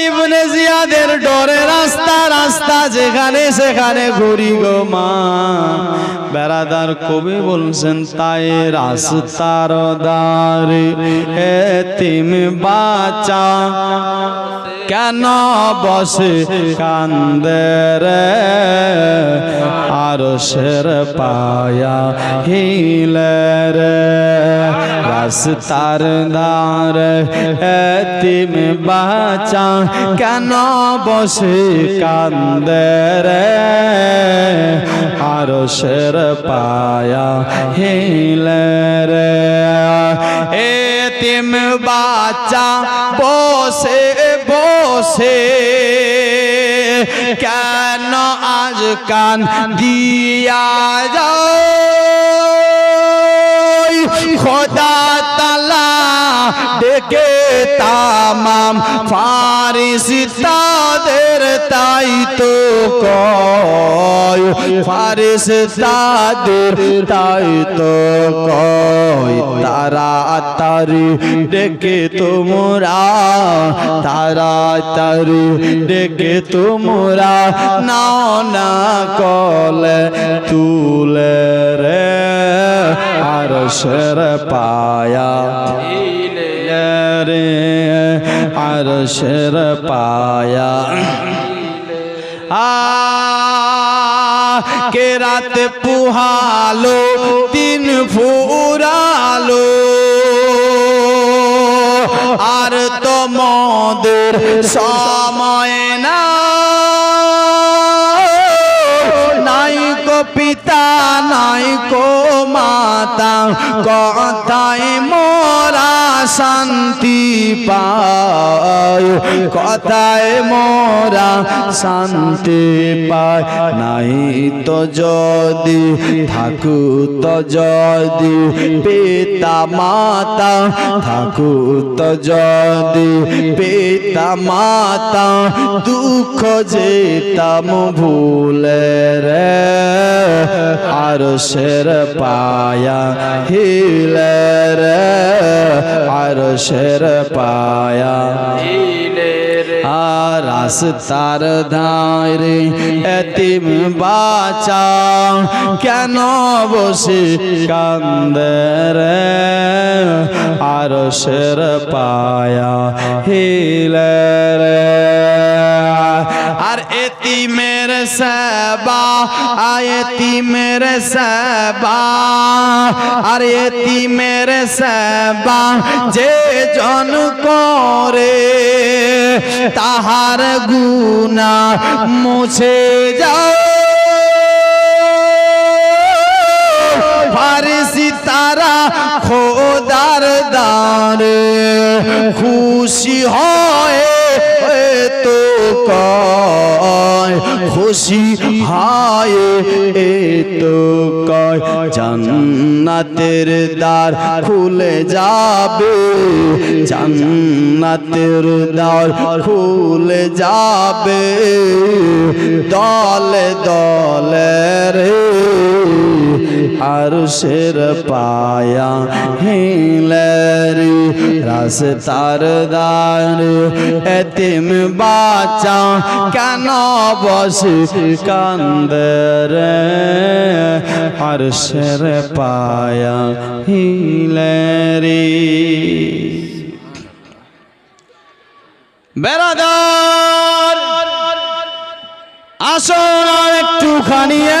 ইবনে জিয়াদের ডরে রাস্তা রাস্তা, যেখানে, সেখানে ঘুরি গো মা। বেড়াদার কবি বলছেন, তাই রাস্তার দারে এতিম বাচ্চা কেন বসে কান্দে রে? আর শের পায়া হিলে রে। রাস্তার দার এতিম বাচ্চা কেন বসে কান্দে রে, আর শের পায়া হিলে রে। এতিম বাচ্চা বসে বসে, কেন আজ কান দিয়া যাও খোদা তালা ডেকে তামাম ফারিস্তাদের তাই তো কয়। ফারিস তাদের তাই তো কয়। তারা তারি ডেকে তোমরা, তারা তারি ডেকে তোমরা নাও না কলে তুলে রে। আর শের পায়া আর শের পায়া। কে রাত পুহালো তিন ফুরালো। আর তোমাদের সময় না। নাই কো পিতা, নাই কো মাতা কথায় মোরা। শান্তি পায়। কথায় মোরা শান্তি পায়। নাই তো যদি, থাকু তো যদি, পিতা মাতা, থাকু তো যদি, পিতা মাতা, দুঃখ যেতাম ভুলে রে। আর শের পায়া হিলে। আর শের পায়া। আর রাস্তার ধারে এতিম বাচা। কেন বসে কান্দে আরশের পায়া হিলে আর এতিমের সেবা আয়তিমের সেবা, আর এতিমের সেবা যে জন করে, তাহার গুনা মুছে যাও ফারিসি তারা খোদার দারে খুশি হয়। কয় খুশি হায় এ তো কয় জান্নাতের দ্বার খুলে যাবে। জান্নাতের দ্বার খুলে যাবে। দলে দলে আর শের পায়া হিলেরি রাস্তার দার এতিম বাচ্চা কেন বসে কান্দর আর শের পায়া হিলেরি। বেড়াদার আসো একটুখানি